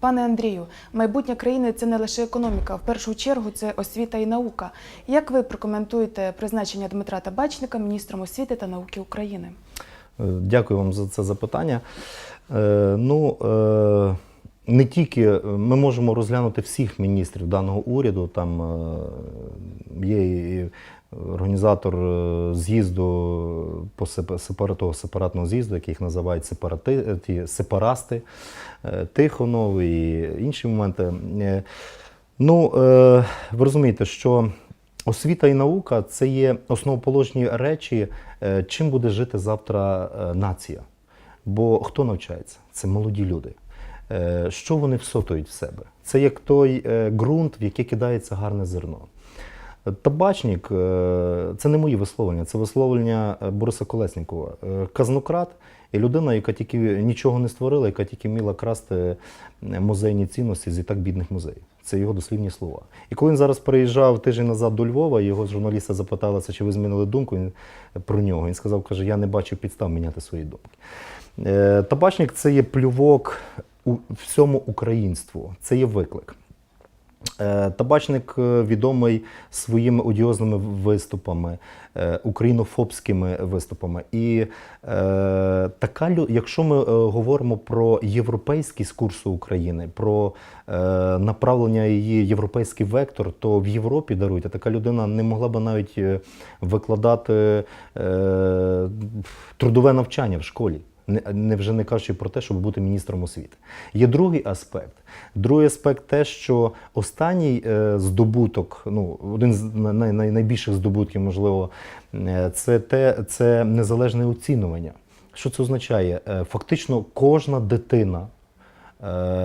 Пане Андрію, майбутнє країни це не лише економіка, в першу чергу це освіта і наука. Як ви прокоментуєте призначення Дмитра Табачника міністром освіти та науки України? Е, Дякую вам за це запитання. Е, Ну, е, не тільки е, ми можемо розглянути всіх міністрів даного уряду. Там е, є і організатор е, з'їзду по сепа- сепаратного з'їзду, який їх називають сепарати, сепарасти, Тихонов і інші моменти. Ну, ви розумієте, що освіта і наука це є основоположні речі, чим буде жити завтра нація. Бо хто навчається? Це молоді люди. Е, Що вони всотують в себе? Це як той е, ґрунт, в який кидається гарне зерно. Табачник е, це не мої висловлення, це висловлення Бориса Колеснікова. Казнократ і людина, яка тільки нічого не створила, яка тільки вміла красти музейні цінності з і так бідних музеїв. Це його дослівні слова. І коли він зараз приїжджав тиждень назад до Львова, його журналіста запиталася, чи ви змінили думку про нього. Він сказав, каже, я не бачив підстав міняти свої думки. Е, Табачник це є плювок у всьому українству, це є виклик. Е, Табачник е, відомий своїми одіозними виступами, е, українофобськими виступами. І е, така якщо ми говоримо про європейський з курсу України, про е, направлення її європейський вектор, то в Європі даруйте, така людина не могла би навіть викладати е, трудове навчання в школі. Не, вже не кажучи про те, щоб бути міністром освіти. Є другий аспект. Другий аспект те, що останній е, здобуток, ну один з най, най, найбільших здобутків, можливо, е, це те, це незалежне оцінювання. Що це означає? Е, фактично, кожна дитина е,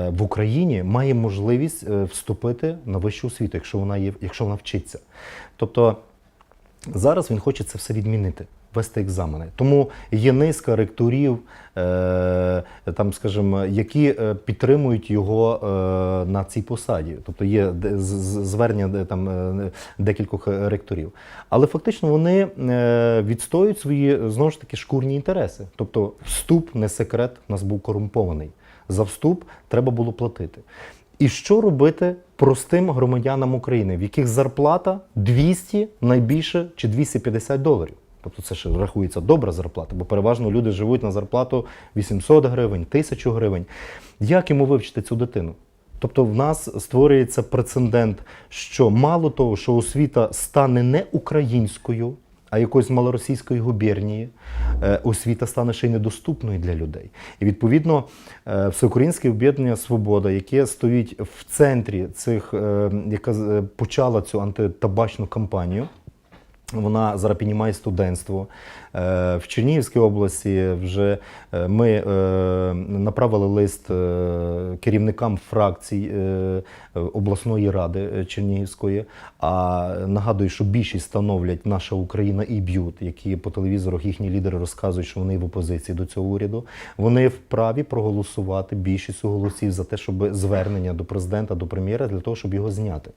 в Україні має можливість е, вступити на вищу освіту, якщо вона є, якщо вона вчиться. Тобто Зараз він хоче це все відмінити, вести екзамени. Тому є низка ректорів, е, там, скажімо, які е, підтримують його е, на цій посаді. Тобто є звернення там, декількох ректорів. Але фактично вони відстоюють свої знову ж таки шкурні інтереси. Тобто, вступ не секрет, у нас був корумпований. За вступ треба було платити. І що робити простим громадянам України, в яких зарплата 200 найбільше чи 250 доларів? Тобто це ж рахується добра зарплата, бо переважно люди живуть на зарплату 800 гривень, 1000 гривень. Як йому вивчити цю дитину? Тобто в нас створюється прецедент, що мало того, що освіта стане не українською, а якоїсь малоросійської губернії, е, освіта стане ще й недоступною для людей. І відповідно е, Всеукраїнське об'єднання Свобода, яке стоїть в центрі цих, е, яка почала цю антитабачну кампанію. Вона зараз піднімає студентство. Е, В Чернігівській області вже е, ми е, направили лист керівникам фракцій обласної ради Чернігівської. А нагадую, що більшість становлять наша Україна і б'ют, які по телевізорах їхні лідери розказують, що вони в опозиції до цього уряду. Вони вправі проголосувати більшістю голосів за те, щоб звернення до президента, до прем'єра для того, щоб його зняти.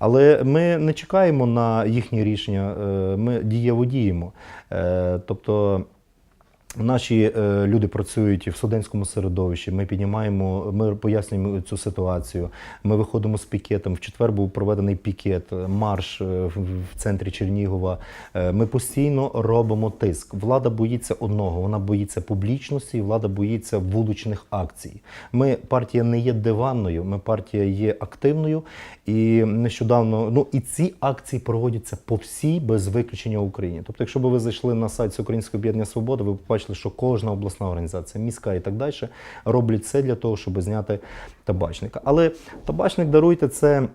Але ми не чекаємо на їхні рішення, е, ми дієво діємо. Е, Тобто наші е, люди працюють в студентському середовищі. Ми піднімаємо, ми пояснюємо цю ситуацію. Ми виходимо з пікетом. В четвер був проведений пікет, е, марш е, в в центрі Чернігова. Е, Ми постійно робимо тиск. Влада боїться одного, вона боїться публічності, влада боїться вуличних акцій. Ми партія не є диванною, ми партія є активною. І нещодавно, ну і ці акції проводяться по всій без виключення Україні. Тобто, якщо б ви зайшли на сайт Всеукраїнського об'єднання Свобода, ви б побачили, що кожна обласна організація, міська і так далі, роблять все для того, щоб зняти табачника. Але табачник даруйте це.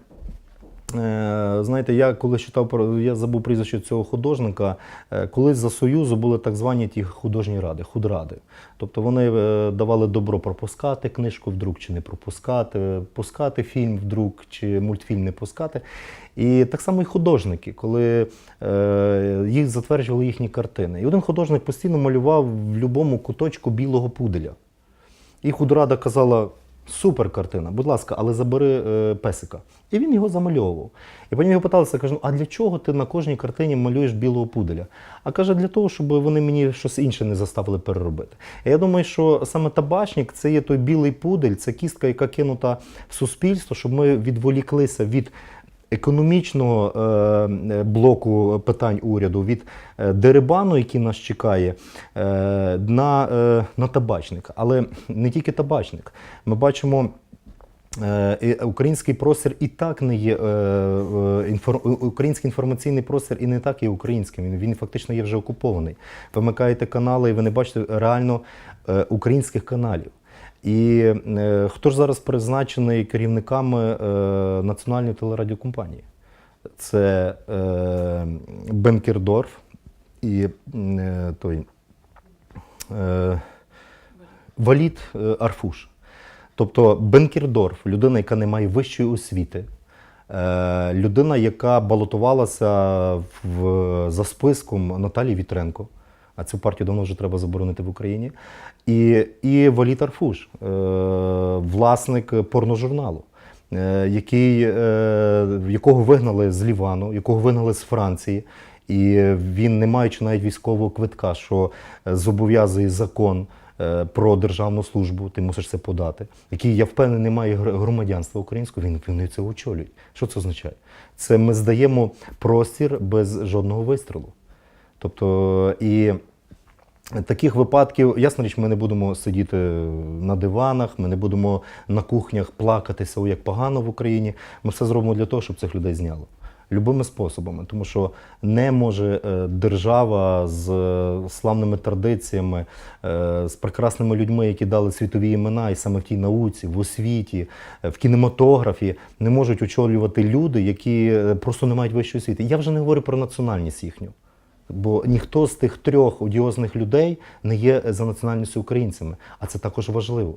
Е, Знаєте, я коли читав про я забув прізвище цього художника. е, Колись за Союзу були так звані ті художні ради, худради. Тобто вони е, давали добро пропускати книжку вдруг чи не пропускати, пускати фільм вдруг чи мультфільм не пускати. І так само і художники, коли їх затверджували їхні картини. І один художник постійно малював в будь-якому куточку білого пуделя. І худрада казала: Супер картина, будь ласка, але забери е, песика. І він його замальовував. І потім його питалися, кажу, а для чого ти на кожній картині малюєш білого пуделя? А каже, для того, щоб вони мені щось інше не заставили переробити. І я думаю, що саме табачник це є той білий пудель, це кістка, яка кинута в суспільство, щоб ми відволіклися від економічного е, е, блоку питань уряду, від е, дерибану, який нас чекає, на, на табачник. Але не тільки табачник. Ми бачимо. Український простір і так не є український інформаційний простір і не так є українським. Він, він фактично є вже окупований. Ви вмикаєте канали, і ви не бачите реально українських каналів. І е, хто ж зараз призначений керівниками е, національної телерадіокомпанії? Це е, Бенкердорф і той Валід е, Арфуш. Тобто Бенкердорф, людина, яка не має вищої освіти, людина, яка балотувалася в, за списком Наталії Вітренко, а цю партію давно вже треба заборонити в Україні. І, і Валід Арфуш, е, власник порножурналу. е, Який, е, якого вигнали з Лівану, якого вигнали з Франції, і він, не маючи навіть військового квитка, що зобов'язує закон про державну службу, ти мусиш це подати, який, я впевнений, не має громадянства українського, він вони це очолюють. Що це означає? Це ми здаємо простір без жодного вистрілу. Тобто, і таких випадків, ясна річ, ми не будемо сидіти на диванах, ми не будемо на кухнях плакатися, як погано в Україні. Ми все зробимо для того, щоб цих людей зняло. Любими способами, тому що не може е, держава з е, славними традиціями, е, з прекрасними людьми, які дали світові імена, і саме в тій науці, в освіті, в кінематографі, не можуть очолювати люди, які просто не мають вищої освіти. Я вже не говорю про національність їхню. Бо ніхто з тих трьох одіозних людей не є за національністю українцями, а це також важливо.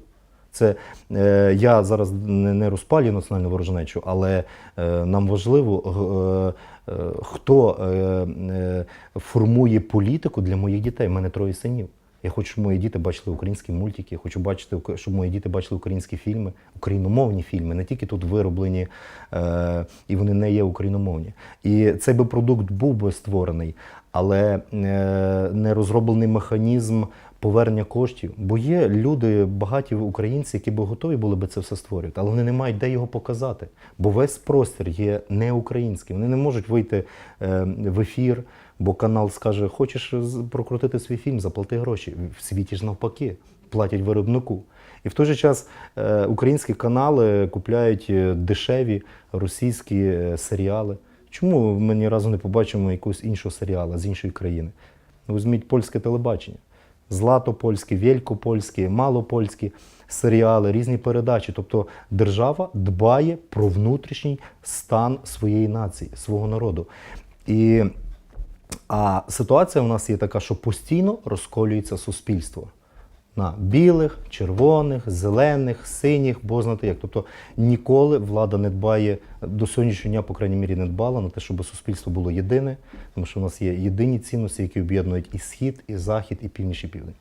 Це е, я зараз не, не розпалюю національну ворожнечу, але е, нам важливо, е, е, хто е, е, формує політику для моїх дітей. У мене троє синів. Я хочу, щоб мої діти бачили українські мультики. Хочу бачити, щоб мої діти бачили українські фільми, україномовні фільми, не тільки тут вироблені, е, і вони не є україномовні. І цей би продукт був би створений, але е, не розроблений механізм повернення коштів. Бо є люди, багаті українці, які би готові були би це все створювати, але вони не мають де його показати. Бо весь простір є не українським. Вони не можуть вийти е, в ефір, бо канал скаже: хочеш прокрутити свій фільм, заплати гроші. В світі ж навпаки, платять виробнику. І в той же час е, українські канали купляють е, дешеві російські е, серіали. Чому ми ні разу не побачимо якогось іншого серіалу з іншої країни? Візьміть польське телебачення. Златопольські, Вєлькопольські, Малопольські серіали, різні передачі. Тобто держава дбає про внутрішній стан своєї нації, свого народу. І, а ситуація у нас є така, що постійно розколюється суспільство на білих, червоних, зелених, синіх, бо знати як. Тобто ніколи влада не дбає до сьогоднішнього дня, по крайній мірі, не дбала на те, щоб суспільство було єдине, тому що у нас є єдині цінності, які об'єднують і схід, і захід, і північ, і південь.